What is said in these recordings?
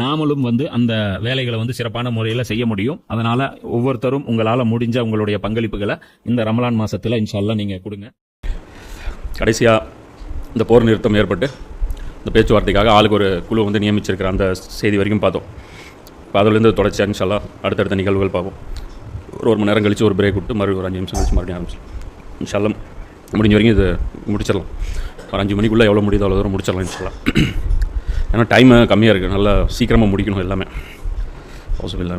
நாமளும் வந்து அந்த வேலைகளை வந்து சிறப்பான முறையில் செய்ய முடியும். அதனால ஒவ்வொருத்தரும் உங்களால் முடிஞ்ச உங்களுடைய பங்களிப்புகளை இந்த ரமலான் மாதத்தில் இன்ஷால்லா நீங்கள் கொடுங்க. கடைசியாக இந்த போர் நிறுத்தம் ஏற்பட்டு இந்த பேச்சுவார்த்தைக்காக ஆளுக்கு ஒரு குழு வந்து நியமிச்சிருக்கிற அந்த செய்தி வரைக்கும் பார்த்தோம். இப்போ அதுலேருந்து தொடர்ச்சி இன்ஷால்லா அடுத்தடுத்த நிகழ்வுகள் பார்ப்போம். ஒரு ஒரு மணி நேரம் கழிச்சு ஒரு பிரேக் விட்டு மறுபடியும் ஒரு அஞ்சு நிமிஷம் கழிச்சு மறுபடியும் ஆரம்பிச்சிடலாம். இன்ஷால்லாம் முடிஞ்ச வரைக்கும் இது முடிச்சிடலாம். ஒரு அஞ்சு மணிக்குள்ளே எவ்வளோ முடியுதோ அவ்வளோ தூரம் முடிச்சிடலாம் இன்ஷால்லா ஏன்னா டைமு கம்மியாக இருக்குது நல்லா சீக்கிரமாக முடிக்கணும் எல்லாமே. ஹவுஸ்பில்லா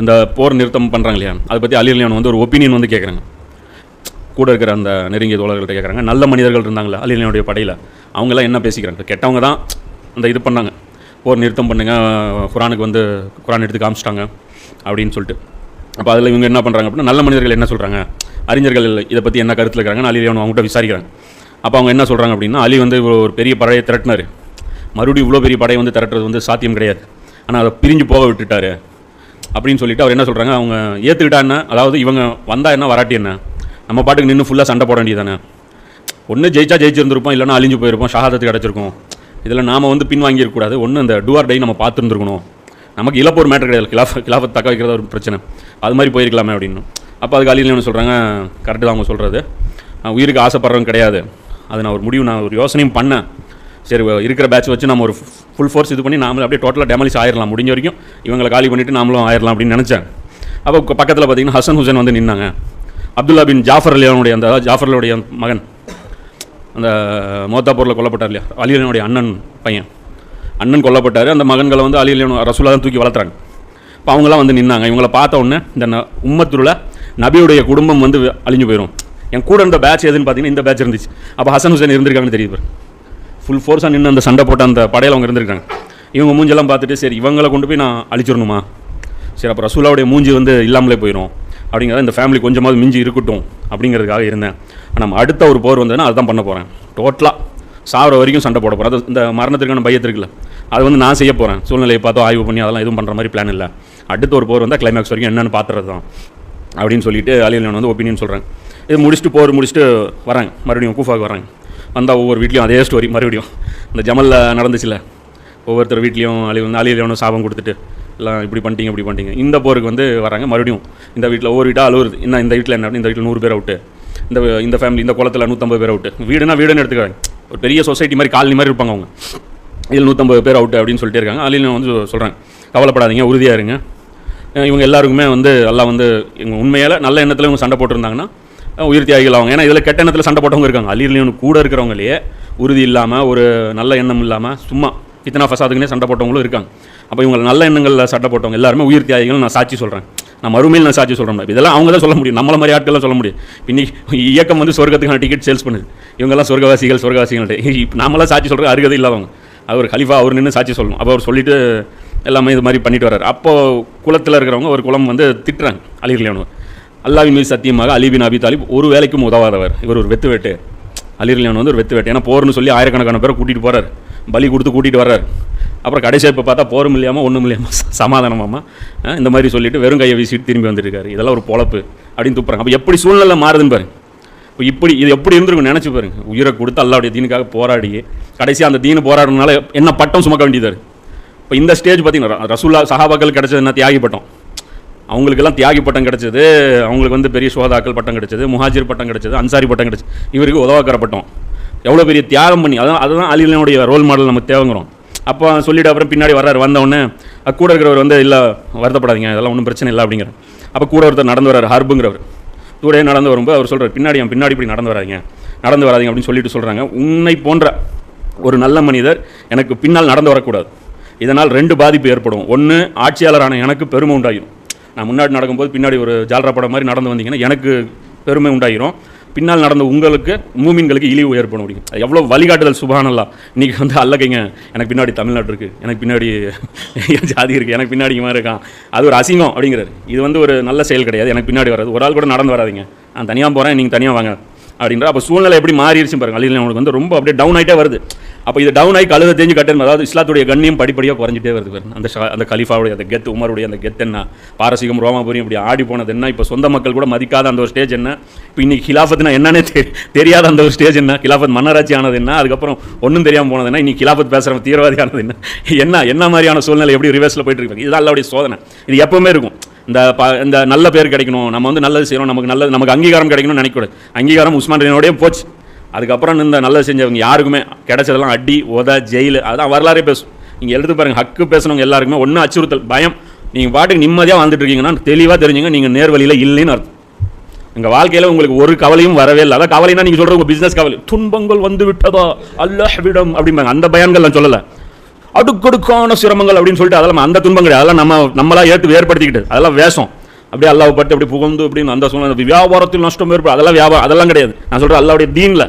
இந்த போர் நிறுத்தம் பண்ணுறாங்க இல்லையா? அதை பற்றி அலிலியான் வந்து ஒரு ஒப்பீனியன் வந்து கேட்குறாங்க கூட இருக்கிற அந்த நெருங்கிய தோழர்கள்ட்ட கேட்குறாங்க நல்ல மனிதர்கள் இருந்தாங்களா அலியலியனுடைய படையில். அவங்கெல்லாம் என்ன பேசிக்கிறாங்க? கெட்டவங்க தான் அந்த இது பண்ணாங்க. போர் நிறுத்தம் பண்ணுங்க குரானுக்கு வந்து குரான் எடுத்து காமிச்சிட்டாங்க அப்படின்னு சொல்லிட்டு. அப்போ அதில் இவங்க என்ன பண்ணுறாங்க அப்படின்னா நல்ல மனிதர்கள் என்ன சொல்கிறாங்க அறிஞர்கள் இதை பற்றி என்ன கருத்தில் இருக்கிறாங்கன்னு அலிலியான் அவங்ககிட்ட விசாரிக்கிறாங்க. அப்போ அவங்க என்ன சொல்கிறாங்க அப்படின்னா அலி வந்து இவ்வளோ ஒரு பெரிய படையை திரட்டினார். மறுபடியும் இவ்வளோ பெரிய படையை வந்து திரட்டுறது வந்து சாத்தியம் கிடையாது. ஆனால் அதை பிரிஞ்சு போக விட்டுட்டார். அப்படின்னு சொல்லிட்டு அவர் என்ன சொல்கிறாங்க அவங்க ஏற்றுக்கிட்டா என்ன? அதாவது இவங்க வந்தால் என்ன வராட்டி என்ன? நம்ம பாட்டுக்கு நின்று ஃபுல்லாக சண்டை போட வேண்டியதானே ஒன்று ஜெயிச்சா ஜெயிச்சிருந்திருப்போம் இல்லைனா அழிஞ்சு போயிருப்போம் ஷஹாதத்துக்கு கிடச்சிருக்கும் இதில் நாம் வந்து பின் வாங்கியிருக்கக்கூடாது ஒன்று அந்த டூஆர் டை நம்ம பார்த்துருந்துருக்கணும். நமக்கு இழப்பு ஒரு மேட்டர் கிடையாது. கிலாஃப் கிலாஃபத் தக்க வைக்கிறத ஒரு பிரச்சனை. அது மாதிரி போயிருக்கலாமே அப்படின்னு. அப்போ அதுக்கு அழியில் என்ன சொல்கிறாங்க கரெக்டு தான் அவங்க சொல்கிறது உயிருக்கு ஆசைப்படுறவங்க கிடையாது. அது நான் ஒரு முடிவு நான் ஒரு யோசனையும் பண்ணேன். சரி இருக்கிற பேட்ச் வச்சு நம்ம ஒரு ஃபுல் ஃபோர்ஸ் இது பண்ணி நாமளும் அப்படியே டோட்டலாக டெமாலிஷ் ஆயிடலாம் முடிஞ்ச வரைக்கும். இவங்களை காலி பண்ணிவிட்டு நாமளும் ஆயிடலாம் அப்படின்னு நினச்சேன். அப்போ பக்கத்தில் பார்த்தீங்கன்னா ஹசன் ஹுசேன் வந்து நின்னாங்க. அப்துல்லா பின் ஜாஃபர் அலியானுடைய அந்த ஜாஃபர் அலியுடைய மகன். அந்த மோத்தாப்பூரில் கொல்லப்பட்டார் இல்லையா? அலியனுடைய அண்ணன் பையன். அண்ணன் கொல்லப்பட்டார். அந்த மகன்களை வந்து அலியலியன் ரசூலா தான் தூக்கி வளர்த்துறாங்க. இப்போ அவங்களாம் வந்து நின்னாங்க. இவங்கள பார்த்த உடனே இந்த உம்மத்தூரில் நபியுடைய குடும்பம் வந்து அழிஞ்சு போயிடும் என் கூட இருந்த பேட்ச் எதுன்னு பார்த்தீங்கன்னா இந்த பேட்ச் இருந்துச்சு. அப்போ ஹசன் ஹுசேன் இருந்திருக்காங்கன்னு தெரியுது ஃபுல் ஃபோர்ஸாக நின்று அந்த சண்டை போட்ட அந்த படையில் அவங்க இருந்திருக்காங்க. இவங்க மூஞ்செல்லாம் பார்த்துட்டு சரி இவங்களை கொண்டு போய் நான் அழிச்சிடணுமா? சரி அப்போ ரசூலாவுடைய மூஞ்சி வந்து இல்லாமலே போயிடும் அப்படிங்கிறத இந்த ஃபேமிலி கொஞ்சமாவது மிஞ்சி இருக்கட்டும் அப்படிங்கிறதுக்காக இருந்தேன். ஆனால் அடுத்த ஒரு போர் வந்ததுன்னா அதுதான் பண்ண போகிறேன் டோட்டலாக சாவர வரைக்கும் சண்டை போட போகிறேன் அது இந்த மரணத்திற்கான பையத்திற்குல அது வந்து நான் செய்ய போகிறேன் சூழ்நிலையை பார்த்தோ ஆய்வு பண்ணி அதெல்லாம் எதுவும் பண்ணுற மாதிரி பிளான் இல்லை. அடுத்த ஒரு போர் வந்தால் கிளைமேக்ஸ் வரைக்கும் என்னென்னு பார்த்துறது தான். அப்படின்னு சொல்லிட்டு அலியல் வந்து ஒப்பீனியன் சொல்கிறேன் இது முடிச்சுட்டு போர் முடிச்சுட்டு வராங்க. மறுபடியும் கூஃபாவுக்கு வராங்க. வந்தால் ஒவ்வொரு வீட்லேயும் அதே ஸ்டோரி மறுபடியும். இந்த ஜமலில் நடந்துச்சுல. ஒவ்வொருத்தர் வீட்லேயும் அழி வந்து அலியல் சாபம் கொடுத்துட்டு எல்லாம் இப்படி பண்ணிட்டீங்க இப்படி பண்ணிட்டீங்க. இந்த போருக்கு வந்து வராங்க. மறுபடியும் இந்த வீட்டில் ஒவ்வொரு வீட்டாக அழுவுறது. என்ன இந்த வீட்டில் என்ன இந்த வீட்டில் நூறு பேர் அவுட்டு இந்த இந்த ஃபேமிலி இந்த குளத்தில் நூற்றம்பது பேர் அவுட்டு வீடுனா வீடுன்னு எடுத்துக்கிறாங்க ஒரு பெரிய சொசைட்டி மாதிரி காலனி மாதிரி இருப்பாங்க அவங்க. இதில் நூற்றம்பது பேர் அவுட்டு அப்படின்னு சொல்லிட்டே இருக்காங்க. அலியில் வந்து சொல்கிறாங்க கவலைப்படாதீங்க உறுதியாக இருங்க. இவங்க எல்லாருக்குமே வந்து எல்லாம் வந்து இவங்க உண்மையால் நல்ல எண்ணத்தில் இவங்க சண்டை போட்டிருந்தாங்கன்னா உயிர் தியாகிகள் அவங்க ஏன்னா இதில் கெட்ட எண்ணத்தில் சண்டை போட்டவங்க இருக்காங்க. அலிர்லியனு கூட இருக்கிறவங்களே உறுதி இல்லாமல் ஒரு நல்ல எண்ணம் இல்லாமல் சும்மா இத்தனா ஃபசாதுக்குனே சண்டை போட்டவங்களும் இருக்காங்க. அப்போ இவங்க நல்ல எண்ணங்களில் சண்டை போட்டவங்க எல்லாருமே உயிர் தியாகிகள் நான் சாட்சி சொல்கிறேன் நான் மறுமையில் நான் சாட்சி சொல்கிறேன் இதெல்லாம் அவங்க தான் சொல்ல முடியும். நம்மள மாதிரி ஆட்கள்லாம் சொல்ல முடியும். இன்னைக்கு இயக்கம் வந்து சொர்க்கத்துக்கான டிக்கெட் சேல்ஸ் பண்ணுது. இவங்கெல்லாம் சொர்க்கவாசிகள் சொர்க்கவாசிகள் இப்போ நாமெல்லாம் சாட்சி சொல்கிற அருகதை இல்லாதவங்க. அவர் கலிஃபா அவர் நின்று சாட்சி சொல்லணும். அப்போ அவர் சொல்லிட்டு எல்லாமே இது மாதிரி பண்ணிட்டு வர்றாரு. அப்போது குளத்தில் இருக்கிறவங்க ஒரு குளம் வந்து திட்டுறாங்க. அலிர்லியானு அல்லாவின் மீது சத்தியமாக அலிபின் அபி தாலிப் ஒரு வேலைக்கும் உதவாதவர். இவர் ஒரு வெத்து வேட்டு அலிர்லியான் வந்து ஒரு வெத்து வேட்டு ஏன்னா போர்னு சொல்லி ஆயிரக்கணக்கான பேரை கூட்டிகிட்டு போகிறார் பலி கொடுத்து கூட்டிகிட்டு வர்றார். அப்புறம் கடைசியாக இப்போ பார்த்தா போரும் இல்லையாமல் ஒன்றும் இல்லையாமல் சமாதானமாமா? இந்த மாதிரி சொல்லிட்டு வெறும் கையை வீசிட்டு திரும்பி வந்துருக்காரு. இதெல்லாம் ஒரு பொழப்பு. அப்படின்னு துப்புறாங்க. அப்போ எப்படி சூழ்நிலை மாறுதுன்னு பாருங்க. இப்போ இப்படி இது எப்படி இருந்திருக்கும் நினச்சி பாருங்க. உயிரை கொடுத்து அல்லாவுடைய தீனுக்காக போராடி கடைசியாக அந்த தீனு போராடுறதுனால என்ன பட்டம் சுமக்க வேண்டியது இப்போ இந்த ஸ்டேஜ் பார்த்தீங்கன்னா ர- ரசூல்லா சஹாபாக்கள் கிடச்சது என்ன? தியாகி பட்டம் அவங்களுக்கெல்லாம் தியாகி பட்டம் கிடச்சிது அவங்களுக்கு வந்து பெரிய சோதாக்கள் பட்டம் கிடச்சிது முஹாஜிர் பட்டம் கிடச்சிது அன்சாரி பட்டம் கிடச்சிது. இவருக்கு உதவாக்கிற பட்டம். எவ்வளோ பெரிய தியாகம் பண்ணி அதான் அதுதான் அலிலனுடைய ரோல் மாடல் நம்ம தேவைங்கிறோம். அப்போ சொல்லிவிட்டு அப்புறம் பின்னாடி வர்றாரு வந்தவுடனே கூட இருக்கிறவர் வந்து இல்லை வருத்தப்படாதீங்க அதெல்லாம் ஒன்றும் பிரச்சனை இல்லை அப்படிங்கிற அப்போ கூட ஒருத்தர் நடந்து வர்றாரு ஹர்புங்கிறவர். தூரே நடந்து வரும்போது அவர் சொல்கிறார் பின்னாடி என் பின்னாடி இப்படி நடந்து வராதிங்க நடந்து வராதீங்க அப்படின்னு சொல்லிட்டு சொல்கிறாங்க உன்னை போன்ற ஒரு நல்ல மனிதர் எனக்கு பின்னால் நடந்து வரக்கூடாது. இதனால் ரெண்டு பாதிப்பு ஏற்படும். ஒன்று ஆட்சியாளரான எனக்கு பெருமை உண்டாகிடும். நான் முன்னாடி நடக்கும்போது பின்னாடி ஒரு ஜால்ரா படம் மாதிரி நடந்து வந்தீங்கன்னா எனக்கு பெருமை உண்டாயிரும். பின்னால் நடந்த உங்களுக்கு மூமின்களுக்கு இழிவு ஏற்படும் முடியும். அது எவ்வளோ வழிகாட்டுதல் சுபானல்லா இன்றைக்கி வந்து அல்லகைங்க எனக்கு பின்னாடி தமிழ்நாடு இருக்குது எனக்கு பின்னாடி ஜாதி இருக்குது எனக்கு பின்னாடி இவன் இருக்கான். அது ஒரு அசிங்கம் அப்படிங்கிறாரு. இது வந்து ஒரு நல்ல செயல் கிடையாது எனக்கு பின்னாடி வராது. ஒரு ஆள் கூட நடந்து வராதீங்க. நான் தனியாக போகிறேன் நீங்கள் தனியாக வாங்க அப்படின்ற அப்போ சூழ்நிலை எப்படி மாறிடுச்சு பாருங்க அலில் அவனுக்கு வந்து ரொம்ப அப்படியே டவுன் ஆகிட்டே வருது. அப்போ இது டவுன் ஆகி கழுத தெரிஞ்சு கட்டணும் அதாவது இஸ்லாத்துடைய கண்ணியம் படிப்படியாக குறைஞ்சிட்டே வருது பாருங்க. அந்த அந்த கலிஃபாவுடைய அந்த கெத் உமருடைய அந்த கெத் என்ன பாரசீகம் ரோமாபுரியும் இப்படி ஆடி போனது என்ன இப்போ சொந்த மக்கள் கூட மதிக்காத அந்த ஒரு ஸ்டேஜ் என்ன இப்போ இன்னைக்கு கிலாஃபத்னா என்னன்னே தெ- தெரியாத அந்த ஒரு ஸ்டேஜ் என்ன கிலாஃபத் மன்னராட்சி ஆனது என்ன அதுக்கப்புறம் ஒன்றும் தெரியாமல் போனது என்ன இன்னைக்கு கிலாஃபத் பேசுகிறவன் தீவிரவாதி ஆனது என்ன என்ன என்ன மாதிரியான சூழ்நிலை எப்படி ரிவர்ஸில் போயிட்டு இருக்காங்க இதுதான் அல்லாவுடைய சோதனை. இது எப்பவுமே இருக்கும். இந்த ப இந்த நல்ல பேர் கிடைக்கணும் நம்ம வந்து நல்லது செய்யணும் நமக்கு நல்லது நமக்கு அங்கீகாரம் கிடைக்கணும்னு நினைக்கக்கூடாது. அங்கீகாரம் உஸ்மான் ரீனோடய போச்சு. அதுக்கப்புறம் இந்த நல்லது செஞ்சவங்க யாருக்குமே கிடைச்சதெல்லாம் அடி உத ஜெயில் அதான் வரலாறே பேசும். நீங்கள் எழுது பாருங்கள் ஹக்கு பேசுனவங்க எல்லாருக்குமே ஒன்றும் அச்சுறுத்தல் பயம். நீங்கள் பாட்டுக்கு நிம்மதியாக வாழ்ந்துட்டு இருக்கீங்கன்னா தெளிவாக தெரிஞ்சுங்க நீங்கள் நேர்வழியில் இல்லைன்னு அர்த்தம். உங்கள் வாழ்க்கையில் உங்களுக்கு ஒரு கவலையும் வரவே இல்லை. அதான் கவலைனா நீங்கள் சொல்கிற உங்கள் பிஸ்னஸ் கவலை. துன்பங்கள் வந்து விட்டதா? அல்லாஹ்விடம் அப்படிம்பாங்க அந்த பயங்கள் நான் சொல்லலை. அடுக்கடுக்கான சிரமங்கள் அப்படின்னு சொல்லிட்டு அதெல்லாம் அந்த துன்பம் கிடையாது. அதெல்லாம் நம்ம நம்மளாக ஏற்று ஏற்படுத்திக்கிட்டு அதெல்லாம் வேஷம். அப்படியே அல்லாஹ் பட்டு அப்படி புகழ்ந்து அப்படின்னு அந்த சூழ்நிலை வியாபாரத்தில் நஷ்டம் ஏற்படும். அதெல்லாம் வியாபாரம் அதெல்லாம் கிடையாது. நான் சொல்கிறேன் அல்லாவுடைய தீனில்.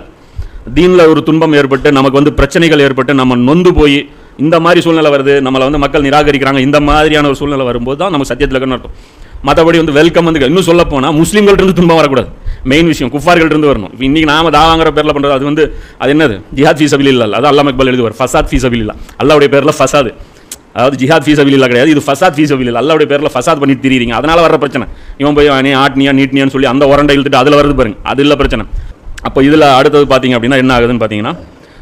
தீனில் ஒரு துன்பம் ஏற்பட்டு நமக்கு வந்து பிரச்சனைகள் ஏற்பட்டு நம்ம நொந்து போய் இந்த மாதிரி சூழ்நிலை வருது நம்மளை வந்து மக்கள் நிராகரிக்கிறாங்க இந்த மாதிரியான ஒரு சூழ்நிலை வரும்போது தான் நம்ம சத்தியத்தில் இருக்கணும்னு மற்றபடி வந்து வெல்கம் வந்து இன்னும் சொல்ல போனால் முஸ்லீம்கள்ட்ட துன்பம் வரக்கூடாது. மெயின் விஷயம் குஃபார்கள்ட்ட வரணும். இப்போ இன்றைக்கி நாம தாவாங்கிற பேரில் பண்ணுறது அது வந்து அது என்னது? ஜிஹாத் ஃபீஸபில் இல்லை அது அல்லா மக்பல் எழுதுவார் ஃபசாத் ஃபீஸபில் இல்லை அல்லாவுடைய பேரில் ஃபசாது. அதாவது ஜிஹாத் ஃபீஸபில் இல்லை கிடையாது இது ஃபசாத் ஃபீஸபில் இல்லை அல்லாவுடைய பேரில் ஃபசாத் பண்ணி திரியிறீங்க. அதனால் வர பிரச்சனை. இவன் போய் நீ ஆட்னியா நீட்னியான்னு சொல்லி அந்த உரண்டை இழுத்துட்டு அதில் வருது பாருங்க. அது இல்லை பிரச்சனை. அப்போ இதில் அடுத்தது பார்த்தீங்க அப்படின்னா என்ன ஆகுதுன்னு பார்த்தீங்கன்னா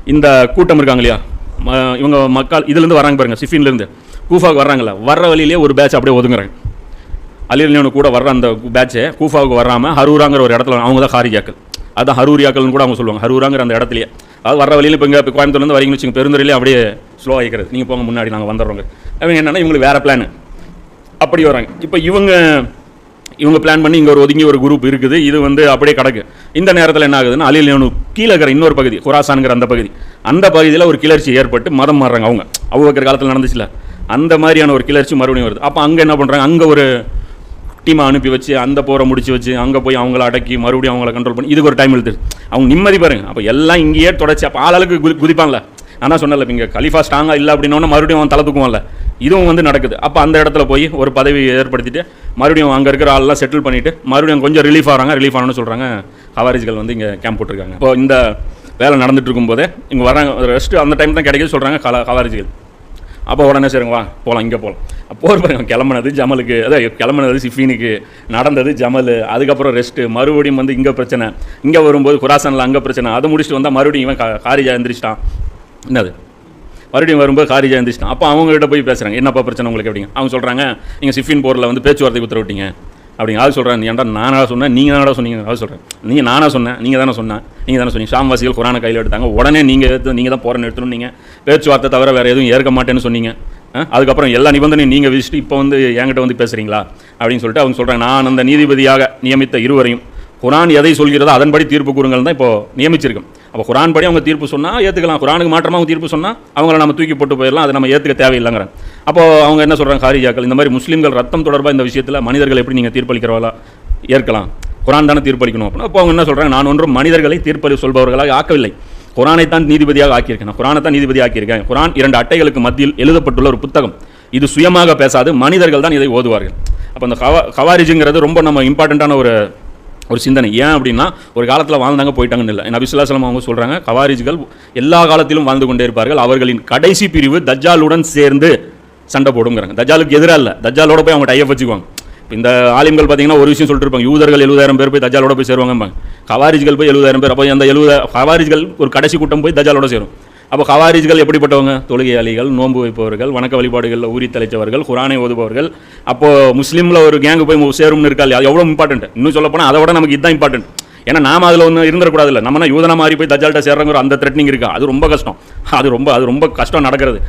இந்த கூட்டம் இருக்காங்க இல்லையா? ம- இவங்க மக்கள் இதுலேருந்து வராங்க பாருங்க சிஃபின்லேருந்து கூஃபாவுக்கு வர்றாங்கல்ல வர்ற வழியிலேயே ஒரு பேட்ச் அப்படியே ஒதுங்குறாங்க. அலிலியனு கூட வர்ற அந்த பேட்சை கூஃபாவுக்கு வராமல் ஹரூராங்கிற ஒரு இடத்துல அவங்க தான் ஹாரிஜாக்கள் அதான் ஹரூரியாக்கள்னு கூட அவங்க சொல்லுவாங்க ஹரூராங்கிற அந்த இடத்துலையே. அதாவது வர வழியில் இப்போ இங்கே இப்போ கோயம்புத்தூர்லேருந்து வரீங்கன்னு வச்சுங்க பெருந்துறையிலே அப்படியே ஸ்லோ ஆகிக்கிறது. நீங்கள் போங்க முன்னாடி நாங்கள் வந்துடுறோங்க. அவங்க என்னென்னா இவங்களுக்கு வேறு பிளான் அப்படி வராங்க இப்போ இவங்க இவங்க பிளான் பண்ணி இங்கே ஒரு ஒதுங்கி ஒரு குரூப் இருக்குது. இது வந்து அப்படியே கிடக்கு. இந்த நேரத்தில் என்ன ஆகுதுன்னா அலிலியனு கீழே இருக்கிற இன்னொரு பகுதி குராசானுங்கிற அந்த பகுதி. அந்த பகுதியில் ஒரு கிளர்ச்சி ஏற்பட்டு மதம் மாறுறாங்க அவங்க. அவங்க இருக்கிற காலத்தில் நடந்துச்சுல. அந்த மாதிரியான ஒரு கிளர்ச்சி மறுபடியும் வருது. அப்போ அங்கே என்ன பண்ணுறாங்க அங்கே ஒரு டீமை அனுப்பி வச்சு அந்த போரை முடிச்சு வச்சு அங்கே போய் அவங்கள அடக்கி மறுபடியும் அவங்கள கண்ட்ரோல் பண்ணி இதுக்கு ஒரு டைம் எழுது அவங்க நிம்மதி பாருங்க. அப்போ எல்லாம் இங்கேயே தொடச்சி அப்போ ஆளாளுக்கு குதி குதிப்பான்ல நான் சொன்னல இங்கே கலிஃபா ஸ்ட்ராங்காக இல்லை அப்படின்னா மறுபடியும் அவன் தலை தூக்குவான்ல. இதுவும் வந்து நடக்குது. அப்போ அந்த இடத்துல போய் ஒரு பதவி ஏற்படுத்திட்டு மறுபடியும் அங்கே இருக்கிற ஆள்லாம் செட்டில் பண்ணிவிட்டு மறுபடியும் கொஞ்சம் ரிலீஃப் ஆகிறாங்க ரிலீஃப் ஆகணும்னு சொல்கிறாங்க ஹவாரிஜ்கள் வந்து இங்கே கேம்ப் போட்டிருக்காங்க. இப்போ இந்த வேலை நடந்துட்டு இருக்கும்போதே இங்கே வராங்க ரெஸ்ட் அந்த டைம் தான் கிடைக்குது சொல்கிறாங்க கல ஹவாரிஜ்கள் அப்போ உடனே சரிங்க வா போகலாம் இங்கே போகலாம் போர் பாருங்க கிளம்புனது ஜமலுக்கு அதான் கிளம்புனது சிஃபீனுக்கு நடந்தது ஜமல் அதுக்கப்புறம் ரெஸ்ட்டு மறுபடியும் வந்து இங்கே பிரச்சனை. இங்கே வரும்போது குராசனில் அங்கே பிரச்சனை. அதை முடிச்சுட்டு வந்தால் மறுபடியும் இவன் காரிஜா எழுந்திரிச்சிட்டான் என்னது? மறுபடியும் வரும்போது காரிஜா எந்திரிச்சிட்டான் அப்போ அவங்ககிட்ட போய் பேசுகிறாங்க என்னப்பா பிரச்சனை உங்களுக்கு அப்படிங்க அவங்க சொல்கிறாங்க நீங்கள் சிஃபின் போரில் வந்து பேச்சுவார்த்தை உத்தரவிட்டீங்க அப்படிங்க அது சொல்கிறேன் ஏன்டா நானாக சொன்னேன் நீங்கள் தானடா சொன்னீங்க ஆள் சொல்கிறேன் நீங்கள் நானா சொன்னேன் நீங்கள் தானே சொன்னேன் நீங்கள் தானே சொன்னீங்க? ஷாம்வாசிகள் குரானை கையில் எடுத்தாங்க. உடனே நீங்கள் எடுத்து நீங்கள் தான் போகிறேன்னு எடுத்துணும் நீங்கள் பேச்சுவார்த்தை தவிர வேறு எதுவும் ஏற்க மாட்டேன்னு சொன்னீங்க. அதுக்கப்புறம் எல்லா நிபந்தனையும் நீங்கள் விசிட்டு இப்போ வந்து என்கிட்ட வந்து பேசுகிறீங்களா அப்படின்னு சொல்லிட்டு அவங்க சொல்கிறாங்க நான் அந்த நீதிபதியாக நியமித்த இருவரையும் குரான் எதை சொல்கிறதோ அதன்படி தீர்ப்பு கூறுங்கள் தான் இப்போ நியமிச்சிருக்கேன் அப்போ குரான் படி அவங்க தீர்ப்பு சொன்னால் ஏற்றுக்கலாம் குரானுக்கு மாற்றமாக அவங்க தீர்ப்பு சொன்னால் அவங்கள நம்ம தூக்கி போட்டு போயிடலாம். அதை நம்ம ஏற்றுக்க தேவையில்லைங்கிறேன் அப்போ அவங்க என்ன சொல்கிறாங்க ஹாரிஜாக்கள் இந்த மாதிரி முஸ்லீம்கள் ரத்தம் தொடர்பாக இந்த விஷயத்தில் மனிதர்கள் எப்படி நீங்கள் தீர்ப்பளிக்கிறவங்களா ஏற்கலாம். குரான் தானே தீர்ப்பளிக்கணும் அப்படின்னா அப்போ அவங்க என்ன சொல்கிறாங்க நான் ஒன்றும் மனிதர்களை தீர்ப்பளி சொல்பவர்களாக ஆக்கவில்லை. குரானை தான் நீதிபதியாக ஆக்கியிருக்கேன். நான் குரானை தான் நீதிபதி ஆக்கியிருக்கேன். குரான் இரண்டு அட்டைகளுக்கு மத்தியில் எழுதப்பட்டுள்ள ஒரு புத்தகம். இது சுயமாக பேசாது மனிதர்கள் தான் இதை ஓதுவார்கள். அப்போ அந்த கவா கவாரிஜுங்கிறது ரொம்ப நம்ம இம்பார்ட்டண்ட்டான ஒரு ஒரு சிந்தனை. ஏன் அப்படின்னா ஒரு காலத்தில் வாழ்ந்தாங்க போயிட்டாங்கன்னு இல்லை. நபிசுல்லாஸ்லாம் அவங்க சொல்கிறாங்க கவாரிஜ்கள் எல்லா காலத்திலும் வாழ்ந்து கொண்டே இருப்பார்கள். அவர்களின் கடைசி பிரிவு தஜ்ஜாலுடன் சேர்ந்து சண்டை போடுங்கிறாங்க. தஜ்ஜாலுக்கு எதிராக இல்லை. தஜ்ஜாலோட போய் அவங்க டைப் வச்சுக்குவாங்க. இந்த ஆலிம்கள் பார்த்தீங்கன்னா ஒரு விஷயம் சொல்லிட்டு இருப்பாங்க. யூதர்கள் எழுபதாயிரம் பேர் போய் தஜாலோட போய் சேருவாங்க கவாரிஜ்கள் போய் எழுபதாயிரம் பேர். அப்போ அந்த எழுபது கவாரிஜ்கள் ஒரு கடைசி கூட்டம் போய் தஜாலோட சேரும். அப்போ ஹவாரிஜ்கள் எப்படிப்பட்டவங்க? தொழுகையாளிகள் நோன்பு வைப்பவர்கள் வணக்க வழிபாடுகளில் ஊறி தலைச்சவர்கள் குரானை ஓதுபவர்கள். அப்போது முஸ்லீமில் ஒரு கேங்கு போய் சேரும்னு இருக்கா இல்லையா எவ்வளோ இம்பார்ட்டன்ட் இன்னும் சொல்லப்போனால் அதை விட நமக்கு இதுதான் இம்பார்ட்டன்ட் ஏன்னா நாம் அதில் ஒன்று இருந்துடக்கூடாது இல்லை நம்ம யூதனா மாறி போய் தஜால்கிட்ட சேர்றங்கிற அந்த த்ரெட்னிங் இருக்கா? அது ரொம்ப கஷ்டம். அது ரொம்ப அது ரொம்ப கஷ்டம் நடக்கிறது.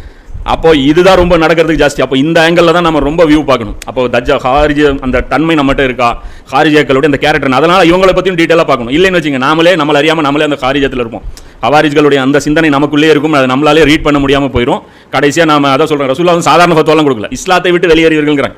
அப்போ இதுதான் ரொம்ப நடக்கிறதுக்கு ஜாஸ்தி. அப்போ இந்த ஆங்கிளில் தான் நம்ம ரொம்ப வியூ பார்க்கணும். அப்போ தஜ்ஜா ஹாரிஜ அந்த தன்மை நம்மகிட்ட இருக்கா? ஹாரிஜாக்களுடைய அந்த கேரக்டர் அதனால் இவங்களை பற்றியும் டீட்டெயிலாக பார்க்கணும். இல்லைன்னு வச்சுங்க நாமளே நம்மளை அறியாமல் நம்மளே அந்த ஹாரிஜத்தில் இருப்போம். ஹவாரிஜ்களுடைய அந்த சிந்தனை நமக்குள்ளே இருக்கும். அதை நம்மளாலே ரீட் பண்ண முடியாமல் போயிடும் கடைசியாக நாம் அதான் சொல்கிறோம் ரசூல்லா வந்து சாதாரண ஃபத்தோலாம் கொடுக்கல. இஸ்லாத்தை விட்டு வெளியேறியிருக்கிறாங்க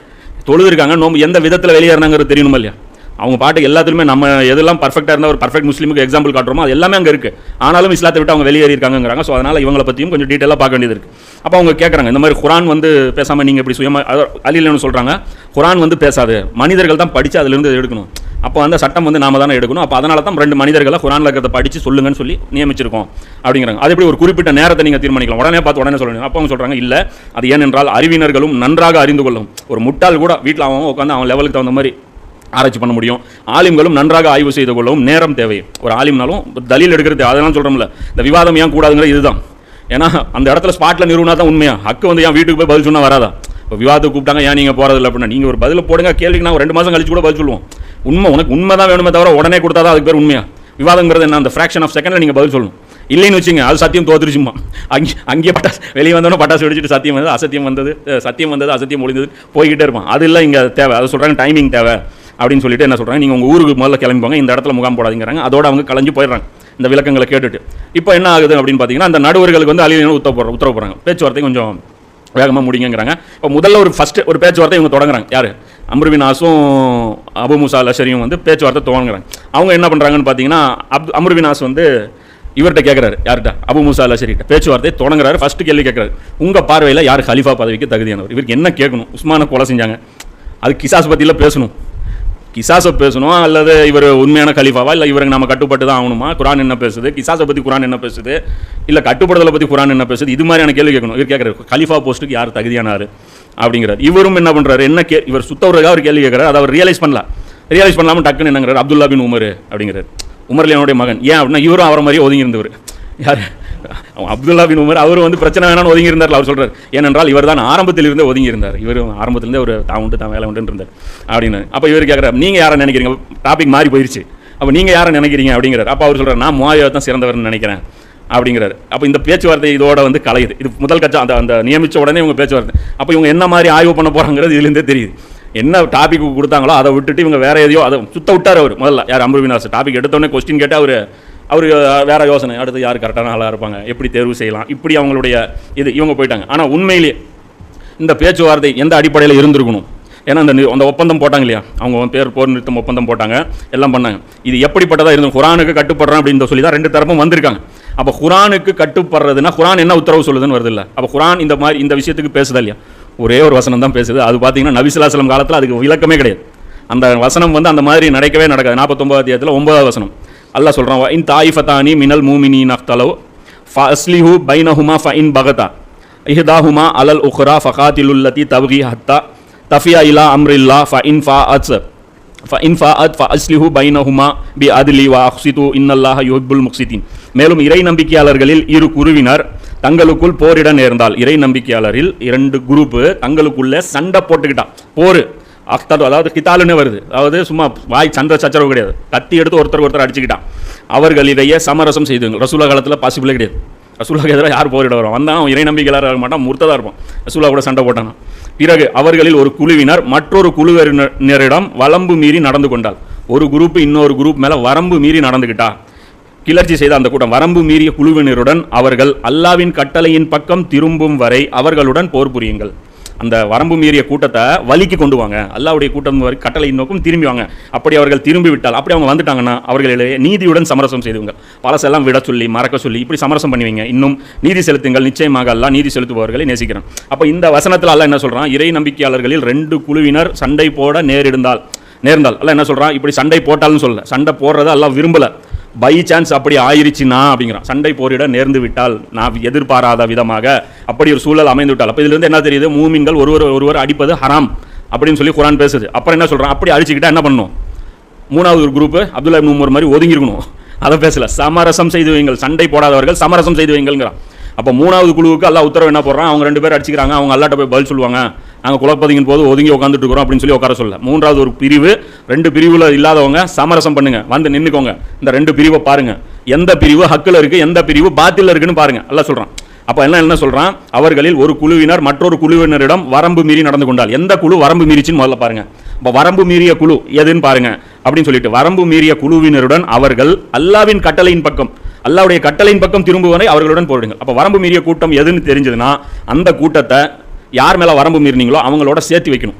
தொழுது இருக்காங்க நோம்பு எந்த விதத்தில் வெளியேறினாங்கிறது தெரியணுமா இல்லையா? அவங்க பாட்டு எல்லாத்துலையுமே நம்ம எதெல்லாம் பர்ஃபெக்டாக இருந்தால் ஒரு பர்ஃபெக்ட் முஸ்லீமுக்கு எக்ஸாம்பிள் காட்டுறோமோ அது எல்லாமே அங்கே இருக்குது ஆனாலும் இஸ்லாத்தை விட்டு அவங்க வெளியேறி இருக்காங்கிறாங்க ஸோ அதனால் இவங்களை பற்றியும் கொஞ்சம் டீட்டெயிலாக பார்க்க வேண்டியது இருக்குது அப்போ அவங்க கேட்குறாங்க இந்த மாதிரி குரான் வந்து பேசாமல் நீங்கள் இப்படி சுயமாக அலிலன்னு சொல்கிறாங்க குரான் வந்து பேசாது. மனிதர்கள் தான் படித்து அதுலேருந்து எடுக்கணும். அப்போ அந்த சட்டம் வந்து நாம தானே எடுக்கணும். அப்போ அதனால தான் ரெண்டு மனிதர்களை குரானில் இருக்கிறத படித்து சொல்லுங்கன்னு சொல்லி நியமிச்சிருக்கோம் அப்படிங்கிறாங்க. அது எப்படி ஒரு குறிப்பிட்ட நேரத்தை நீங்கள் தீர்மானிக்கலாம். உடனே பார்த்து உடனே சொல்லணும். அப்போ அவங்க சொல்கிறாங்க இல்லை அது ஏனென்றால் அறிவினர்களும் நன்றாக அறிந்து கொள்ளும். ஒரு முட்டாள் கூட வீட்டில் அவன் உட்காந்து அவன் லெவலுக்கு தகுந்த மாதிரி ஆராய்ச்சி பண்ண முடியும். ஆலிம்களும் நன்றாக ஆய்வு செய்து கொள்ளவும் நேரம் தேவை. ஒரு ஆலிம்னாலும் தலீல் எடுக்கிறது அதெல்லாம் சொல்கிறோம்ல இந்த விவாதம் ஏன் கூடாதுங்கிறது இதுதான். ஏன்னா அந்த இடத்துல ஸ்பாட்டில் நிறுவனா தான் உண்மையா? ஹக்கு வந்து ஏன் வீட்டுக்கு போய் பதில் சொன்னால் வராதா? இப்போ விவாதத்துக்கு கூப்பிட்டாங்க ஏன் நீங்கள் போகிறதில்ல அப்படின்னா நீங்கள் ஒரு பதில் போடுங்க கேள்விக்கு நான் ஒரு ரெண்டு மாதம் கழிச்சு கூட பதில் சொல்லுவோம். உண்மை உனக்கு உண்மை தான் வேணுமே தவிர உடனே கொடுத்தா தான் அதுக்கு பேர் உண்மையா? விவாதங்கிறது என்ன? அந்த ஃப்ராக்ஷன் ஆஃப் செகண்டில் நீங்கள் பதில் சொல்லணும். இல்லைன்னு வச்சுங்க அது சத்தியம் தோத்துருச்சுமா அங்கே அங்கேயே பட்டாசு வெளியே வந்தோன்னே பட்டாசு வெடிச்சிட்டு சத்தியம் வந்தது அசத்தியம் வந்தது சத்தியம் வந்தது அசத்தியம் முடிந்தது போய்கிட்டே இருப்பான். அது இல்லை இங்கே தேவை. அதை சொல்கிறாங்க டைமிங் தேவை. அப்படின்னு சொல்லிட்டு என்ன சொல்கிறாங்க நீங்கள் உங்கள் ஊருக்கு முதல்ல கிளம்பி போங்க இந்த இடத்துல முகாம் போடாதீங்கிறாங்க. அதோட அவங்க கலைஞ்சு போயிடுறாங்க இந்த விளக்கங்களை கேட்டுட்டு. இப்போ என்ன ஆகுது அப்படின்னு பார்த்தீங்கன்னா அந்த நடுவர்களுக்கு வந்து அழியினு உத்தரவு போடுற உத்தரவு போகிறாங்க பேச்சுவார்த்தை கொஞ்சம் வேகமாக முடிங்கிறாங்க இப்போ முதல்ல ஒரு ஃபஸ்ட்டு ஒரு பேச்சுவார்த்தை இவங்க தொடங்குறாங்க. யார்? அம்ருவினாஸும் அபு முசா லஷரியும் வந்து பேச்சுவார்த்தை துவங்குறாங்க. அவங்க என்ன பண்ணுறாங்கன்னு பார்த்தீங்கன்னா அப் அம்ருவினாஸ் வந்து இவர்கிட்ட கேட்குறாரு யார்கிட்ட? அபு முசா லஷரிட்ட பேச்சுவார்த்தை தொடங்குறாரு ஃபஸ்ட்டு கேள்வி கேட்குறாரு உங்கள் பார்வையில் யார் ஹலிஃபா பதவிக்கு தகுதியானவர்? இவருக்கு என்ன கேட்கணும்? உஸ்மானை கொலை செஞ்சாங்க. அது கிசாஸ் பற்றியில் பேசணும். கிசாஸை பேசணும்? அல்லது இவர் உண்மையான கலிஃபாவா? இல்லை இவருக்கு நம்ம கட்டுப்பட்டு தான் ஆகணுமா? குரான் என்ன பேசுது? கிசாஸை பற்றி குரான் என்ன பேசுது? இல்லை கட்டுப்படுதலை பற்றி குரான் என்ன பேசுது? இது மாதிரியான கேள்வி கேட்கணும். இவர் கேட்குறாரு கலிஃபா போஸ்ட்டுக்கு யார் தகுதியானார்? அப்படிங்கிறார். இவரும் என்ன பண்ணுறாரு என்ன கே இவர் சுத்தவருக்காக அவர் கேள்வி கேட்குறாரு. அதை அவர் ரியலைஸ் பண்ணல. ரியலைஸ் பண்ணலாமல் டக்குன்னு என்னங்கிறார் அப்துல்லா பின் உமர் அப்படிங்கிறார். உமர்லியனுடைய மகன். ஏன் அப்படின்னா இவரும் அவரை மாதிரியே ஒதுங்கி இருந்தவர் யார்? அப்துல்லா பின் உமர் அவர் வந்து பிரச்சனை வேணாம்னு ஒதுங்கி இருந்தார் அவர் சொல்கிறார் ஏனென்றால் இவர் தான் ஆரம்பத்தில் இருந்தே ஒதுங்கி இருந்தார் இவர் ஆரம்பத்திலிருந்தே ஒரு தான் உண்டு தான் வேலை உண்டு இருந்தார். அப்படின்னு. அப்போ இவர் கேட்குறாரு நீங்கள் யாரை நினைக்கிறீங்க? டாபிக் மாறி போயிருச்சு. அப்போ நீங்கள் யாரை நினைக்கிறீங்க? அப்படிங்கிறார். அப்போ அவர் சொல்கிறார் நான் முவாயா தான் சிறந்தவர்னு நினைக்கிறேன். அப்படிங்கிறாரு. அப்போ இந்த பேச்சுவார்த்தை இதோட வந்து கலையுது. இது முதல் கட்சம் அந்த அந்த நியமித்த உடனே இவங்க பேச்சுவார்த்தை. அப்போ இவங்க என்ன மாதிரி ஆய்வு பண்ண போகிறாங்கிறது இதுலேருந்தே தெரியுது. என்ன டாபிக் கொடுத்தாங்களோ அதை விட்டுட்டு இவங்க வேற எதையோ அதை சுத்த விட்டார் அவர் முதல்ல. யார்? அம்புவினாஸ் டாபிக் எடுத்தோடனே கொஸ்டின் கேட்டால் அவர் அவர் வேறு யோசனை. அடுத்து யார் கரெக்டான ஆளாக இருப்பாங்க? எப்படி தேர்வு செய்யலாம்? இப்படி அவங்களுடைய இது இவங்க போயிட்டாங்க. ஆனால் உண்மையிலேயே இந்த பேச்சுவார்த்தை எந்த அடிப்படையில் இருந்திருக்கணும்? ஏன்னா அந்த அந்த ஒப்பந்தம் போட்டாங்க இல்லையா? அவங்க பேர் போர் நிறுத்தம் ஒப்பந்தம் போட்டாங்க. எல்லாம் பண்ணாங்க. இது எப்படிப்பட்டதாக இருந்தது? குரானுக்கு கட்டுப்படுறோம் அப்படின்னு சொல்லி தான் ரெண்டு தரப்பும் வந்திருக்காங்க. அப்போ குரானுக்கு கட்டுப்படுறதுன்னா குரான் என்ன உத்தரவு சொல்லுதுன்னு வருது இல்லை? அப்போ குரான் இந்த மாதிரி இந்த விஷயத்துக்கு பேசுதா இல்லையா? ஒரே ஒரு வசனம் தான் பேசுது. அது பார்த்தீங்கன்னா நவிசிலாசலம் காலத்தில் அதுக்கு விளக்கமே கிடையாது. அந்த வசனம் வந்து அந்த மாதிரி நடக்கவே நடக்காது. நாற்பத்தொம்பது அத்தியாயத்தில் ஒன்பதாவது வசனம். அல்லாஹ் சொல்கிறான் இன் தாயிஃபத்தானி மினல் மூமினின் அஃப்தலவ் ஃபஸ்லிஹு பைனஹுமா ஃப இன் பகதா இஹ்தாஹுமா அலல் உஹ்ரா ஃபகாத்திலுல்லதி தவ்கி ஹத்தா தஃபியா இலா அம்ரில்லா ஃப இன் ஃபா அத்ஸ் ஃப இன் ஃபா அத் ஃப அஸ்லிஹு பைனஹுமா பி அதிலி வா அஹ்சிது இன்னல்லாஹ யுஹிப்புல் முக்சிதீன் மேலும் இறை நம்பிக்கையாளர்களில் இரு குருவினர் தங்களுக்குள் போரிட நேர்ந்தால் இறை நம்பிக்கையாளரில் இரண்டு குரூப்பு தங்களுக்குள்ளே சண்டை போட்டுக்கிட்டான். போர். அக்தது அதாவது கித்தாலுன்னு வருது. அதாவது சும்மா வாய் சண்டை சச்சரவு கிடையாது. கத்தி எடுத்து ஒருத்தர் ஒருத்தர் அடிச்சுக்கிட்டான். அவர்கள் இதையே சமரசம் செய்துங்க. ரசூலா காலத்தில் பாசிபிளே கிடையாது. ரசூலாக்கு எதிராக யார் போரிட வரும்? வந்தால் அவன் இறை நம்பிக்கையாளராக இருக்க மாட்டான். முர்த்ததாக இருப்பான். ரசூலா கூட சண்டை போட்டானா? பிறகு அவர்களில் ஒரு குழுவினர் மற்றொரு குழுவினரிடம் வளம்பு மீறி நடந்து கொண்டால் ஒரு குரூப் இன்னொரு குரூப் மேலே வரம்பு மீறி நடந்துக்கிட்டா கிளர்ச்சி செய்த அந்த கூட்டம். வரம்பு மீறிய குழுவினருடன் அவர்கள் அல்லாவின் கட்டளையின் பக்கம் திரும்பும் வரை அவர்களுடன் போர் புரியுங்கள். அந்த வரம்பு மீறிய கூட்டத்தை வலிக்கு கொண்டு வாங்க. அல்லாவுடைய கூட்டம் கட்டளை கட்டளையின் நோக்கம் திரும்பி வாங்க. அப்படி அவர்கள் திரும்பி விட்டால் அப்படி அவங்க வந்துட்டாங்கன்னா அவர்களிடையே நீதியுடன் சமரசம் செய்துங்க பழசெல்லாம் விட சொல்லி மறக்க சொல்லி இப்படி சமரசம் பண்ணுவீங்க. இன்னும் நீதி செலுத்துங்கள். நிச்சயமாக அல்ல நீதி செலுத்துபவர்களை நேசிக்கிறான். அப்போ இந்த வசனத்தில் அல்ல என்ன சொல்கிறான் இறை நம்பிக்கையாளர்களில் ரெண்டு குழுவினர் சண்டை போட நேரிடுந்தால் நேர்ந்தால். அல்ல என்ன சொல்கிறான் இப்படி சண்டை போட்டாலும் சொல்லல. சண்டை போடுறத எல்லாம் விரும்பலை. பை சான்ஸ் அப்படி ஆயிருச்சுன்னா அப்படிங்கிறான். சண்டை போரிட நேர்ந்து விட்டால் நான் எதிர்பாராத விதமாக அப்படி ஒரு சூழல் அமைந்து விட்டால் அப்போ இதுலேருந்து என்ன தெரியுது? மூமின்கள் ஒருவர் ஒருவர் அடிப்பது ஹராம் அப்படின்னு சொல்லி குரான் பேசுது. அப்புறம் என்ன சொல்கிறான் அப்படி அழிச்சிக்கிட்டா என்ன பண்ணணும் மூணாவது ஒரு குரூப்பு அப்துல்லா உமர் மாதிரி ஒதுங்கிருக்கணும். அதை பேசல. சமரசம் செய்து வைங்கள் சண்டை போடாதவர்கள் சமரசம் செய்து வைங்கள்ங்கிறான் அப்போ மூணாவது குழுவுக்கு எல்லாம் உத்தரவு என்ன போடுறான்? அவங்க ரெண்டு பேர் அடிச்சுக்கிறாங்க அவங்க அல்லாட்ட போய் பதில் சொல்லுவாங்க. நாங்கள் குழப்பதிங்கின் போது ஒதுங்கி உட்காந்துட்டு இருக்கிறோம் அப்படின்னு சொல்லி உட்கார சொல்ல. மூன்றாவது ஒரு பிரிவு ரெண்டு பிரிவில் இல்லாதவங்க சமரசம் பண்ணுங்க. வந்து நின்றுக்கோங்க இந்த ரெண்டு பிரிவை பாருங்கள் எந்த பிரிவு ஹக்கில் இருக்குது எந்த பிரிவு பாத்தில் இருக்குன்னு பாருங்க. எல்லாம் சொல்கிறான் அப்போ எல்லாம் என்ன சொல்கிறான் அவர்களில் ஒரு குழுவினர் மற்றொரு குழுவினரிடம் வரம்பு மீறி நடந்து கொண்டால். எந்த குழு வரம்பு மீறிச்சுன்னு முதல்ல பாருங்கள் இப்போ வரம்பு மீறிய குழு எதுன்னு பாருங்கள் அப்படின்னு சொல்லிட்டு வரம்பு மீறிய குழுவினருடன் அவர்கள் அல்லாவின் கட்டளையின் பக்கம் அல்லாவுடைய கட்டளையின் பக்கம் திரும்புவதை அவர்களுடன் போடுங்க அப்போ வரம்பு மீறிய கூட்டம் எதுன்னு தெரிஞ்சதுன்னா அந்த கூட்டத்தை யார் மேலே வரம்பு மீறினீங்களோ அவங்களோட சேர்த்து வைக்கணும்.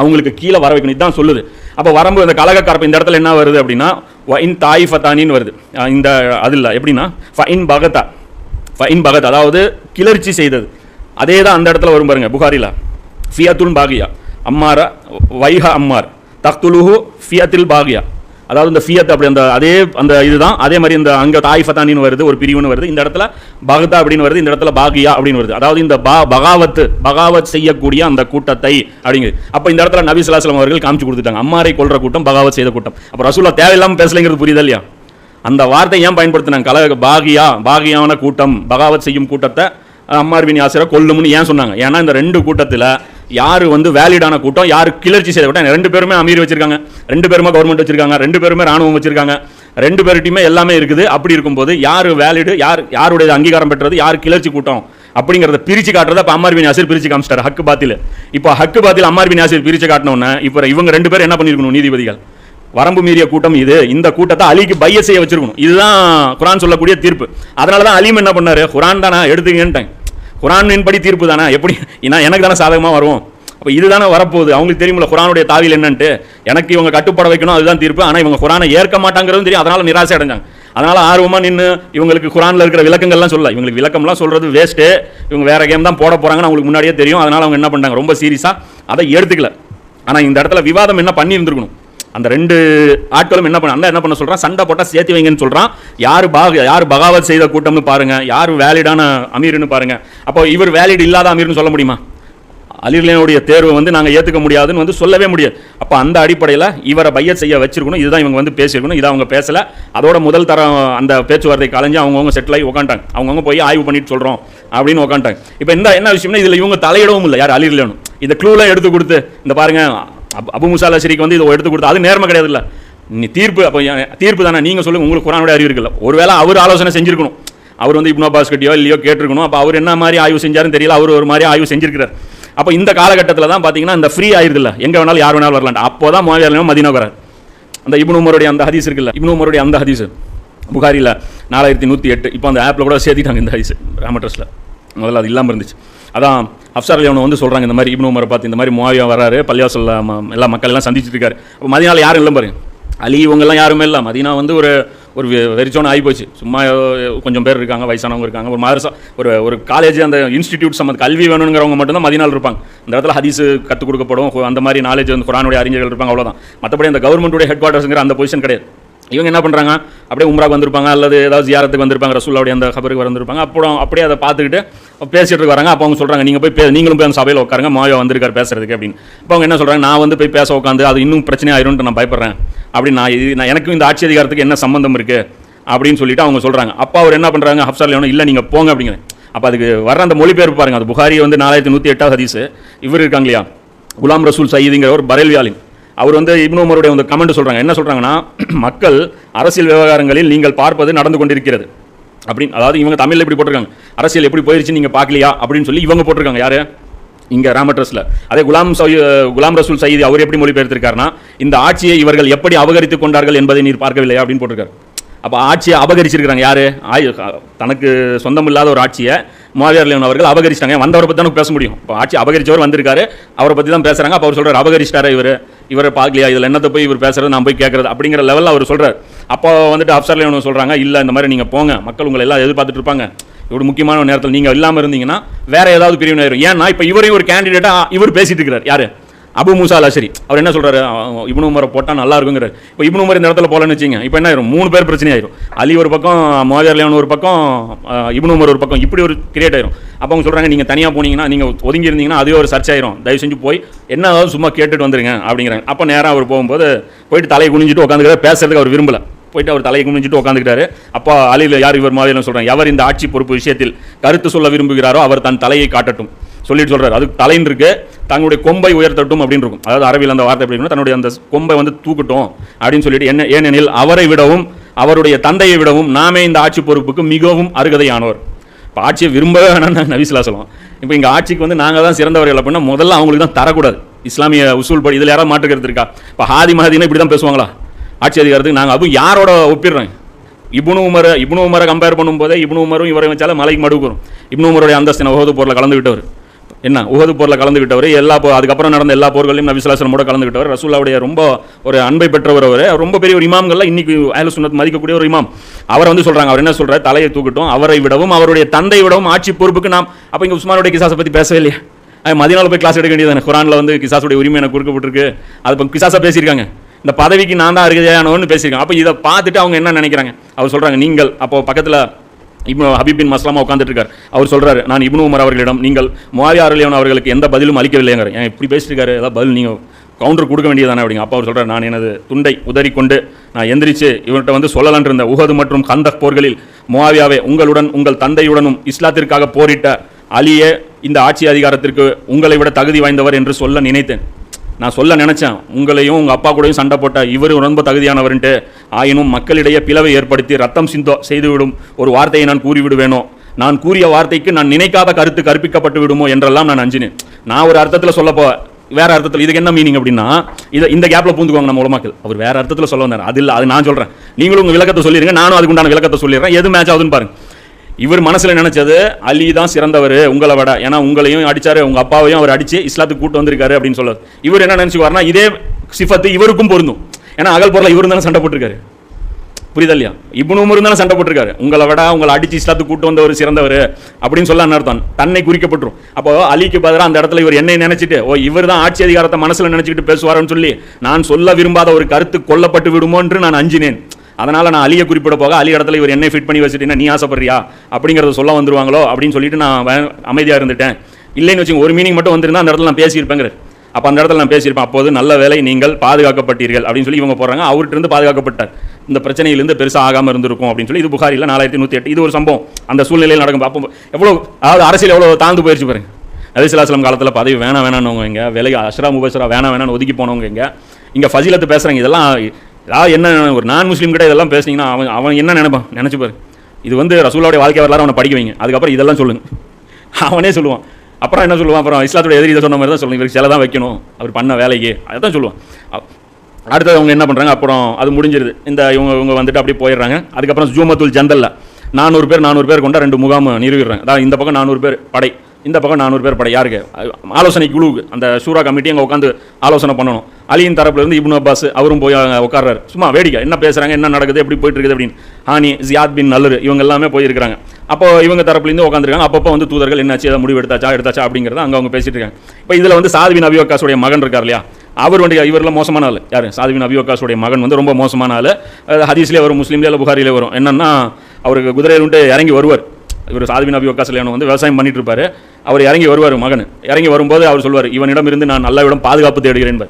அவங்களுக்கு கீழே வர வைக்கணும். இதுதான் சொல்லுது. அப்போ வரம்பு இந்த கலகக்கரப்பு இந்த இடத்துல என்ன வருது அப்படின்னா இன் தாய் ஃபத்தானின்னு வருது இந்த அது இல்லை. எப்படின்னா ஃபைன் பகத்தா ஃபைன் பகத். அதாவது கிளர்ச்சி செய்தது. அதே தான் அந்த இடத்துல வரும் பாருங்க புகாரில. ஃபியத்துல் பாகியா. அம்மாரா வைஹா அம்மார். தக்துலுஹு ஃபியத்தில் பாகியா. அதாவது இந்த ஃபியத் அப்படி அந்த அதே அந்த இதுதான். அதே மாதிரி இந்த அங்கே தாய் ஃபத்தானின்னு வருது ஒரு பிரிவுன்னு வருது. இந்த இடத்துல பகதா அப்படின்னு வருது இந்த இடத்துல பாகியா அப்படின்னு வருது. அதாவது இந்த பா பகாவத்து பகாவத் செய்யக்கூடிய அந்த கூட்டத்தை அப்படிங்குது. அப்போ இந்த இடத்துல நபி ஸல்லல்லாஹு அவர்கள் காமிச்சு கொடுத்துட்டாங்க. அம்மாரை கொள்ற கூட்டம் பகாவத் செய்த கூட்டம். அப்போ ரசூலா தேவையில்லாமல் பேசலைங்கிறது புரியுது இல்லையா? அந்த வார்த்தை ஏன் பயன்படுத்தினாங்க? கல பாகியா பாகியான கூட்டம் பகாவத் செய்யும் கூட்டத்தை அம்மார் பின் கொல்லும்னு ஏன் சொன்னாங்க? ஏன்னா இந்த ரெண்டு கூட்டத்தில் யார் வந்து வேலிடான கூட்டம் யார் கிளர்ச்சி செய்த கூட்டம் ரெண்டு பேருமே அமீர் வச்சிருக்காங்க. ரெண்டு பேருமே கவர்மெண்ட் வச்சிருக்காங்க ரெண்டு பேருமே ராணுவம் வச்சிருக்காங்க. ரெண்டு பேர்கிட்டயுமே எல்லாமே இருக்குது. அப்படி இருக்கும்போது யார் வேலிடு யார் யாருடைய அங்கீகாரம் பெற்றது யார் கிளர்ச்சி கூட்டம் அப்படிங்கிறத பிரிச்சு காட்டுறத இப்போ அம்மார் பின் யாசிர் பிரிச்சு ஹக்கு பாத்தில். இப்போ ஹக்கு பாத்தில் அம்மார் பின் யாசிர் காட்டினோன்னே இப்போ இவங்க ரெண்டு பேரும் என்ன பண்ணியிருக்கணும் நீதிபதிகள்? வரம்பு மீறிய கூட்டம் இது. இந்த கூட்டத்தை அலிக்கு பைய செய்ய வச்சிருக்கணும். இதுதான் குரான் சொல்லக்கூடிய தீர்ப்பு. அதனால தான் அலீம் என்ன பண்ணார்? குரான் தானே எடுத்துங்கன்ட்டேன். படி தீர்ப்பு தானே? எப்படி? நான் எனக்கு தானே சாதகமாக வரும் அப்போ இதுதானே வரப்போகுது. அவங்களுக்கு தெரியுமில்ல குரானுடைய தாவில் என்னன்ட்டு. எனக்கு இவங்க கட்டுப்பட வைக்கணும் அதுதான் தீர்ப்பு. ஆனால் இவங்க குரானை ஏற்க மாட்டாங்கிறதும் தெரியும். அதனால் நிராசை அடைஞ்சாங்க. அதனால் ஆர்வமாக நின்று இவங்களுக்கு குரானில் இருக்கிற விளக்கங்கள்லாம் சொல்ல இவங்களுக்கு விளக்கம்லாம் சொல்கிறது வேஸ்ட்டு இவங்க வேறு கேம் தான் போட போகிறாங்கன்னு அவங்களுக்கு முன்னாடியே தெரியும். அதனால் அவங்க என்ன பண்ணுறாங்க ரொம்ப சீரியஸாக அதை எடுத்துக்கல. ஆனால் இந்த இடத்துல விவாதம் என்ன பண்ணியிருந்துருக்கணும்? அந்த ரெண்டு ஆட்களும் என்ன பண்ண அண்ணா என்ன பண்ண சொல்கிறான் சண்டை போட்டால் சேர்த்து வைங்கன்னு சொல்கிறான் யார் பாக யார் பகாவத் செய்த கூட்டம்னு பாருங்கள் யார் வேலிடான அமீர்னு பாருங்கள் அப்போ இவர் வேலிட் இல்லாத அமீர்னு சொல்ல முடியுமா? அலிர்லேனுடைய தேர்வை வந்து நாங்கள் ஏற்றுக்க முடியாதுன்னு வந்து சொல்லவே முடியாது. அப்போ அந்த அடிப்படையில் இவரை பைய செய்ய வச்சிருக்கணும். இதுதான் இவங்க வந்து பேசியிருக்கணும். இதை அவங்க பேசலை. அதோட முதல் தரம் அந்த பேச்சுவார்த்தை கலைஞ்சு அவங்கவுங்க செட்டில் ஆகி உக்காண்டாங்க அவங்கவுங்க போய் ஆய்வு பண்ணிட்டு சொல்கிறோம் அப்படின்னு உக்காண்டாங்க இப்போ இந்த என்ன விஷயம்னா இதில் இவங்க தலையிடவும் இல்லை. யார்? அலிர்லேனும் இந்த க்ளூலாம் எடுத்து கொடுத்து இந்த பாருங்கள் அப்- அபு முசாலா ஷரீக்கு வந்து இதை எடுத்து கொடுத்து அது நேர்மை கிடையாது இல்லை நீ தீர்ப்பு அப்போ ஏன் தீர்ப்பு தானே? நீங்கள் சொல்லுங்கள் உங்களுக்கு குரானுடைய அறிவு இருக்குல்ல. ஒருவேளை அவர் ஆலோசனை செஞ்சிருக்கணும். அவர் வந்து இப்னோ அப்பாஸ் இல்லையோ கேட்டிருக்கணும். அப்போ அவர் என்ன மாதிரி ஆய்வு செஞ்சாருன்னு தெரியல. அவர் ஒரு மாதிரி ஆய்வு செஞ்சிருக்கிறார். அப்போ இந்த காலகட்டத்தில் தான் பார்த்தீங்கன்னா இந்த ஃப்ரீ ஆயிருதுல்ல. எங்கே வேணாலும் யார் வேணாலும் வரலாம் அப்போ தான் மாவியார் மதினா வரார் அந்த இப்னு உமருடைய அந்த ஹதீஸ் இருக்குல்ல. இப்னு உமருடைய அந்த ஹதீஸ். புகாரியில் நாலாயிரத்தி நூற்றி எட்டு. இப்போ அந்த ஆப்பில் கூட சேர்த்திட்டாங்க இந்த ஹதீஸ் ராமட்ரஸில் முதல்ல அது இல்லாமல் இருந்துச்சு. அதான் அப்சார் அலியவனை வந்து சொல்கிறாங்க இந்த மாதிரி இப்னு உமரை பார்த்து இந்த மாதிரி மூவாவியா வராரு பள்ளிவாசல்ல எல்லா மக்கள் எல்லாம் சந்திச்சிட்டு இருக்காரு அப்போ மதினால யாரும் இல்லை பாருங்க. அலி இவங்கெல்லாம் யாருமே இல்லை. மதினா வந்து ஒரு ஒரு வெ- வெறிச்சோன்னு ஆகிப்போச்சு சும்மா கொஞ்சம் பேர் இருக்காங்க வயசானவங்க இருக்காங்க. ஒரு மதரசா ஒரு ஒரு காலேஜ் அந்த இன்ஸ்டிடியூட் சம்மந்த கல்வி வேணுங்கிறவங்க மட்டும்தான் மதினால் இருப்பாங்க. இந்த இடத்துல ஹதீஸு கற்றுக் கொடுக்கப்படும் அந்த மாதிரி நாலேஜ் வந்து குரானுடைய அறிஞர்கள் இருப்பாங்க அவ்வளோதான் மற்றபடி அந்த கவர்மெண்ட்டுடைய ஹெட் குவார்ட்டர்ஸுங்கிற அந்த பொசிஷன் கிடையாது. இவங்க என்ன பண்ணுறாங்க அப்படியே உம்ராக்கு வந்திருப்பாங்க அல்லது ஏதாவது ஜியாரத்துக்கு வந்திருப்பாங்க ரசூல்லாவுடைய அந்த கபருக்கு வந்திருப்பாங்க. அப்புறம் அப்படியே அதை பார்த்துக்கிட்டு பேசிட்டு வராங்க. அப்போ அவங்க சொல்கிறாங்க நீங்கள் போய் பே நீங்களும் போய் அந்த சபையில் உட்காருங்க மாயா வந்திருக்காரு பேசுறதுக்கு அப்படின்னு. இப்போ அவங்க என்ன சொல்கிறாங்க நான் வந்து போய் பேச உட்காந்து அது இன்னும் பிரச்சனை ஆயிரும்ட்டு நான் பயப்படுறேன். அப்படின்னு நான் இது நான் எனக்கும் இந்த ஆட்சி அதிகாரத்துக்கு என்ன சம்மந்தம் இருக்குது அப்படின்னு சொல்லிட்டு அவங்க சொல்கிறாங்க அப்போ அவர் என்ன பண்ணுறாங்க ஹப்சார் லேவனும் இல்லை நீங்கள் போங்க அப்படிங்கிற அப்போ அதுக்கு வர அந்த மொழிபெயர்ப்பு பாருங்க. அது புகாரி வந்து நாலாயிரத்தி நூற்றி எட்டாவது ஹதீஸ். இவர் இருக்காங்க இல்லையா? குலாம் ரசூல் சயீதுங்கிற ஒரு பரேல்வியாலின் அவர் வந்து இப்னு உமருடைய வந்து கமெண்ட் சொல்கிறாங்க என்ன சொல்கிறாங்கன்னா மக்கள் அரசியல் விவகாரங்களில் நீங்கள் பார்ப்பது நடந்து கொண்டிருக்கிறது. அப்படின்னு அதாவது இவங்க தமிழில் எப்படி போட்டிருக்காங்க. அரசியல் எப்படி போயிருச்சு நீங்கள் பார்க்கலையா? அப்படின்னு சொல்லி இவங்க போட்டிருக்காங்க. யார்? இங்கே ராமட்ரஸ்ல அதே குலாம் சௌ குலாம் ரசூல் சயீதி அவர் எப்படி மொழிபெயர்த்திருக்காருன்னா இந்த ஆட்சியை இவர்கள் எப்படி அபகரித்துக் கொண்டார்கள் என்பதை நீர் பார்க்கவில்லையா? அப்படின்னு போட்டிருக்காரு. அப்போ ஆட்சியை அபகரிச்சிருக்கிறாங்க யார்? ஆய் தனக்கு சொந்தம் இல்லாத ஒரு ஆட்சியை மாவியார் லேவன் அவர்கள் அபகரிச்சிட்டாங்க. வந்தவரை பற்றி தான் பேச முடியும். இப்போ ஆட்சி அபகரிச்சவர் வந்திருக்காரு. அவரை பற்றி தான் பேசுறாங்க. அப்போ அவர் சொல்கிறார் அபகரிச்சிட்டாரா இவர். இவரை பார்க்கலையா? இதில் என்னத்தை போய் இவர் பேசுகிறது நான் போய் கேட்குறது அப்படிங்கிற லெவலில் அவர் சொல்கிறார் அப்போ வந்துட்டு அப்சர் லேவன் சொல்கிறாங்க இல்லை இந்த மாதிரி நீங்கள் போங்க. மக்கள் உங்களை எல்லாம் எதிர்பார்த்துட்டு இருப்பாங்க. இவ்வளோ முக்கியமான நேரத்தில் நீங்கள் இல்லாமல் இருந்தீங்கன்னா வேறு ஏதாவது பிரிவினை ஆயிரும் ஏன்னா இப்போ இவரையும் ஒரு கேண்டிடேட்டாக இவர் பேசிட்டு இருக்கிறார். யார்? அபு மூசா அல் அவர் என்ன சொல்கிறாரு இப்னு உமரை போட்டால் நல்லா இருக்குங்கிறார். இப்போ இப்னு உமர் இந்த இடத்துல போலன்னு வச்சிங்க இப்போ என்ன ஆயிரும்? மூணு பேர் பிரச்சனை ஆயிரும். அலி ஒரு பக்கம் மோதியார் லேவன் ஒரு பக்கம் இப்னு உமர் ஒரு பக்கம். இப்படி ஒரு கிரியேட் ஆயிரும். அப்போ அவங்க சொல்கிறாங்க நீங்கள் தனியாக போனீங்கன்னா நீங்கள் ஒதுங்கி இருந்தீங்கன்னா அதுவே ஒரு சர்ச் ஆயிரும். தயவு செஞ்சு போய் என்ன ஆகுது சும்மா கேட்டுட்டு வந்துருங்க அப்படிங்கிறாங்க. அப்போ நேராக அவர் போகும்போது போயிட்டு தலையை குனிஞ்சிட்டு உட்காந்துக்கிறார் பேசுறதுக்கு அவர் விரும்பலை. போயிட்டு அவர் தலையை குனிஞ்சிட்டு உட்காந்துக்கிட்டாரு அப்போ அலியில் யார் இவர் மாதிரி சொல்கிறாங்க எவர் இந்த ஆட்சி பொறுப்பு விஷயத்தில் கருத்து சொல்ல விரும்புகிறாரோ அவர் தன் தலையை காட்டட்டும். சொல்லிட்டு சொல்கிறார் அது தலைன்னு இருக்கு. தங்களுடைய கொம்பை உயர்த்தட்டும் அப்படின்னு இருக்கும். அதாவது அரபியில் அந்த வார்த்தை எப்படி தன்னுடைய அந்த கொம்பை வந்து தூக்கட்டும் அப்படின்னு சொல்லிட்டு என்ன ஏனெனில் அவரை விடவும் அவருடைய தந்தையை விடவும் நாமே இந்த ஆட்சி பொறுப்புக்கு மிகவும் அருகதையானவர் இப்போ ஆட்சியை விரும்பவே வேணாம்னு நபிசுல்லா சொல்லுவோம் இப்போ இங்கே ஆட்சிக்கு வந்து நாங்கள் தான் சிறந்தவர்கள் அப்படின்னா முதல்ல அவங்களுக்கு தான் தரக்கூடாது. இஸ்லாமிய உசூல் படி இதில் யாராவது மாற்றுக்கிறது இருக்கா? இப்போ ஹாதி மஹதினா இப்படி தான் பேசுவாங்களா? ஆட்சி அதிகாரத்துக்கு நாங்கள் அதுவும் யாரோட ஒப்பிடுறேன் இப்னு உமரை இப்னு உமரை கம்பேர் பண்ணும்போதே இப்னு உமரும் இவரை வச்சாலும் மலைக்கு மடுக்குறோம் இப்னு உமருடைய அந்தஸ்தின உகது போரில் கலந்துக்கிட்டவர் என்ன உகது போரில் கலந்துக்கிட்டவர் எல்லா போ அதுக்கப்புறம் நடந்த எல்லா போர்களையும் நபிசுல்லாசனம் கூட கலந்துக்கிட்டவர் ரசூல்லாவுடைய ரொம்ப ஒரு அன்பை பெற்றவர் அவர் ரொம்ப பெரிய ஒரு இமாம்கள்லாம் இன்னைக்கு அயல சுனத் மதிக்கக்கூடிய ஒரு இமாம். அவர் வந்து சொல்கிறாங்க அவர் என்ன சொல்கிறார் தலையை தூக்கட்டும் அவரை விடவும் அவருடைய தந்தை விடவும் ஆட்சி பொறுப்புக்கு நாம் அப்போ இங்கே உஸ்மானுடைய கிசாஸை பற்றி பேசவே இல்லையா அது போய் கிளாஸ் எடுக்க வேண்டியது குரானில் வந்து கிசாஸுடைய உரிமை எனக்கு கொடுக்கப்பட்டிருக்கு. அது இப்போ கிசாஸாக பேசியிருக்காங்க. இந்த பதவிக்கு நான் தான் அருகதையானவன்னு பேசியிருக்கேன் அப்போ இதை பார்த்துட்டு அவங்க என்ன நினைக்கிறாங்க? அவர் சொல்கிறாங்க நீங்கள் அப்போ பக்கத்தில் இப்னு ஹபீபின் மஸ்லாமா உட்காந்துட்டு இருக்கார் அவர் சொல்கிறார் நான் இப்னு உமர் அவர்களிடம் நீங்கள் முவாவியா அருளியவன் அவர்களுக்கு எந்த பதிலும் அளிக்கவில்லைங்கிற ஏன் இப்படி பேசியிருக்காரு ஏதாவது பதில் நீங்கள் கவுண்டர் கொடுக்க வேண்டியதானே அப்படிங்க. அப்போ அவர் சொல்கிறார் நான் எனது துண்டை உதறிக்கொண்டு நான் எந்திரிச்சு இவர்கிட்ட வந்து சொல்லலான் இருந்த உஹது மற்றும் கந்தக் போர்களில் முவாவியாவே உங்களுடன் உங்கள் தந்தையுடனும் இஸ்லாத்திற்காக போரிட்ட அலியே இந்த ஆட்சி அதிகாரத்திற்கு உங்களை விட தகுதி வாய்ந்தவர் என்று சொல்ல நினைத்தேன். நான் சொல்ல நினச்சேன் உங்களையும் உங்கள் அப்பா கூடயும் சண்டை போட்டால் இவரும் ரொம்ப தகுதியானவர்ன்ட்டு. ஆயினும் மக்களிடையே பிளவை ஏற்படுத்தி ரத்தம் சிந்தோ செய்துவிடும் ஒரு வார்த்தையை நான் கூறிவிடுவேனோ? நான் கூறிய வார்த்தைக்கு நான் நினைக்காத கருத்து கற்பிக்கப்பட்டு விடுமோ என்றெல்லாம் நான் அஞ்சினேன். நான் ஒரு அர்த்தத்தில் சொல்லப்போ வேற அர்த்தத்தில் இதுக்கு என்ன மீனிங் அப்படின்னா இதை இந்த கேப்பில் பூந்துக்குவாங்க நம்ம உலமாக்கள். அவர் வேற அர்த்தத்தில் சொல்ல வந்தார். அது இல்லை அது நான் சொல்கிறேன் நீங்களும் உங்கள் விளக்கத்தை சொல்லிடுங்க நானும் அதுக்குண்டான விளக்கத்தை சொல்லிடுறேன். எது மேட்ச் ஆகுதுன்னு பாருங்க. இவர் மனசில் நினைச்சது அலி தான் சிறந்தவர் உங்களை விட. ஏன்னா உங்களையும் அடித்தார் உங்கள் அப்பாவையும் அவர் அடிச்சு இஸ்லாத்துக்கு கூட்டு வந்திருக்காரு அப்படின்னு சொல்லுவார் இவர் என்ன நினச்சிக்குவார்னா இதே சிஃபத்து இவருக்கும் பொருந்தும். ஏன்னா அகல் பொருளை இவரும் தானே சண்டை போட்டிருக்காரு. புரியுதா இல்லையா? இப்னு உமர் தானே சண்டை போட்டிருக்காரு. உங்களை விட உங்களை அடித்து இஸ்லாத்துக்கு கூட்டு வந்தவர் சிறந்தவர் அப்படின்னு சொல்ல அர்த்தம். தன்னை குறிக்கப்பட்டுரும். அப்போ அலிக்கு பதிலாக அந்த இடத்துல இவர் என்னை நினைச்சிட்டு ஓ இவர் தான் ஆட்சி அதிகாரத்தை மனசில் நினச்சிக்கிட்டு பேசுவாருன்னு சொல்லி நான் சொல்ல விரும்பாத ஒரு கருத்து கொல்லப்பட்டு விடுமோ என்று நான் அஞ்சினேன். அதனால் நான் அலியை குறிப்பிட போக அலி இடத்துல இவர் என்னை ஃபிட் பண்ணி வச்சுட்டீங்கன்னா நீ ஆசைப்படுறியா? அப்படிங்கறத சொல்ல வந்துருவாங்களோ? அப்படின்னு சொல்லிட்டு நான் அமைதியாக இருந்துட்டேன். இல்லைன்னு வச்சுங்க ஒரு மீனிங் மட்டும் வந்திருந்தா அந்த இடத்துல நான் பேசியிருப்பேங்கிற. அப்போ அந்த இடத்துல நான் பேசியிருப்பேன். அப்போது நல்ல வேலை நீங்கள் பாதுகாக்கப்பட்டீர்கள் அப்படின்னு சொல்லி இவங்க போடுறாங்க அவர்கிட்ட பாதுகாக்கப்பட்டார். இந்த பிரச்சனையிலிருந்து பெருசாக ஆகாமல் இருந்திருக்கும் அப்படின்னு சொல்லி இது புகாரில் நாலாயிரத்தி நூற்றி எட்டு. இது ஒரு சம்பவம். அந்த சூழ்நிலையில் நடக்கும். அப்போ எவ்வளோ அதாவது அரசியல் எவ்வளோ தாழ்ந்து போயிருச்சு பாருங்க. அலிஸ்லாஸ்லம் காலத்தில் பதவி வேணாம் வேணாம்னவங்க இங்கே. விலை அஷ்ரா முபஸ்ரா வேணாம் வேணாம்னு ஒதுக்கி போனவங்க இங்கே. இங்கே ஃபசிலத்து பேசுகிறாங்க இதெல்லாம் ஏதாவது என்ன ஒரு நான் முஸ்லீம் கிட்ட இதெல்லாம் பேசுனீங்கன்னா அவன் அவன் என்ன நினைப்பான்? நினச்சி பாரு. இது வந்து ரசூலாவுடைய வாழ்க்கை வரலாறு அவனை படிக்க வைங்க. அதுக்கப்புறம் இதெல்லாம் சொல்லுங்க. அவனே சொல்லுவான். அப்புறம் என்ன சொல்லுவான்? அப்புறம் இஸ்லாத்தோட எதிரி இதை சொன்ன மாதிரி தான் சொல்லுங்க இவருக்கு சில தான் வைக்கணும். அவர் பண்ண வேலைக்கு. அதான் சொல்லுவான். அடுத்தது அவங்க என்ன பண்ணுறாங்க அப்புறம் அது முடிஞ்சிருது. இந்த இவங்க இவங்க வந்துட்டு அப்படியே போயிடுறாங்க. அதுக்கப்புறம் ஜூமத்துல் ஜந்தலில் நானூறு பேர் நானூறு பேர் கொண்ட ரெண்டு முகாம் நிறுவிடுறாங்க. அதாவது இந்த பக்கம் நானூறு பேர் படை. இந்த பக்கம் நானூறு பேர் படை யாருக்கு? ஆலோசனை குழுவுக்கு அந்த ஷூரா கமிட்டி அங்கே உட்காந்து ஆலோசனை பண்ணணும். அலியின் தரப்புலேருந்து இப்னு அப்பாஸ் அவரும் போய் உட்கார்றாரு சும்மா வேடிக்கை என்ன பேசுகிறாங்க என்ன நடக்குது எப்படி போயிட்டு இருக்குது அப்படின்னு. ஹானி ஜியாத் பின் நல்லரு இவங்க எல்லாமே போயிருக்காங்க அப்போ இவங்க தரப்புலேருந்து உட்காந்துருக்காங்க அப்பப்போ வந்து தூதர்கள் என்னாச்சு ஏதாவது முடிவு எடுத்தாச்சா எடுத்தாச்சா அப்படிங்கிறத அங்கே அவங்க பேசிட்டு இருக்காங்க. இப்போ இதில் வந்து சாதுவின் அபியோகாஸுடைய மகன் இருக்கார் இல்லையா? அவர் வந்து இவரில் மோசமான ஆள். யார்? சாதுவின் அபியோகாஸுடைய மகன் வந்து ரொம்ப மோசமான ஆள். ஹதீஸ்லேயே வரும் முஸ்லீம்லேயே இல்லை புகாரிலே வரும். என்னென்னா அவருக்கு குதிரையில் உண்டு இறங்கி வருவார். இவர் சாத்வின் அபியோகாஸ் கல்யாணம் வந்து விவசாயம் பண்ணிட்டு இருப்பாரு அவர் இறங்கி வருவார் மகன். இறங்கி வரும்போது அவர் சொல்வார் இவனிடம் இருந்து நான் நல்லவிடம் பாதுகாப்பு தேடுகிறேன்.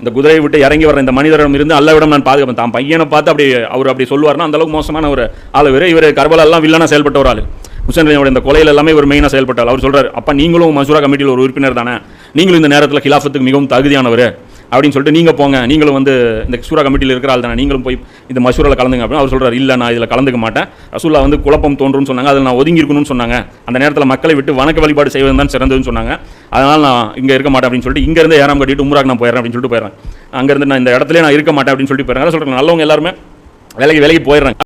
இந்த குதிரையை விட்டு இறங்கி வர இந்த மனிதரிடம் இருந்து அல்லவிடம் நான் பாதுகாப்பேன். தான் பையனை பார்த்து அப்படி அவர் அப்படி சொல்லுவார்னா அந்த அளவுக்கு மோசமான ஒரு ஆள் இவர். இவர் கர்பலா எல்லாம் வில்லனா செயல்பட்ட ஒரு ஆள். முசன்லியோட இந்த கொலையில் எல்லாமே ஒரு மெயினாக செயல்பட்டார். அவர் சொல்கிறார் அப்போ நீங்களும் மசூரா கமிட்டியில் ஒரு உறுப்பினர் தானே? நீங்களும் இந்த நேரத்தில் கிலாஃபத்துக்கு மிகவும் தகுதியானவர். அப்படின்னு சொல்லிட்டு நீங்கள் போங்க நீங்களும் வந்து இந்த சூரா கமிட்டியில் இருக்கிற ஆள் தானே நீங்களும் போய் இந்த மசூராவில் கலந்துங்க அப்படின்னு அவர் சொல்கிறார் இல்லை நான் இதில் கலந்துக்க மாட்டேன். ரசூல்லா வந்து குழப்பம் தோன்றும்னு சொன்னாங்க அதில் நான் ஒதுங்கி இருக்கணும்னு சொன்னாங்க. அந்த நேரத்தில் மக்களை விட்டு வணக்க வழிபாடு செய்வது தான் சிறந்ததுன்னு சொன்னாங்க. அதனால் நான் இங்கே இருக்க மாட்டேன் அப்படின்னு சொல்லிட்டு இங்கேருந்து ஏறாம் கட்டிட்டு உம்ராக்கு நான் போயிடுறேன் அப்படின்னு சொல்லிட்டு போயிடுறேன். அங்கேருந்து நான் இந்த இடத்துல நான் இருக்க மாட்டேன் அப்படின்னு சொல்லிட்டு போயிடுறேன். சொல்கிறேன் நல்லவங்க எல்லாருமே வேலைக்கு வேலைக்கு போயிடுறாங்க.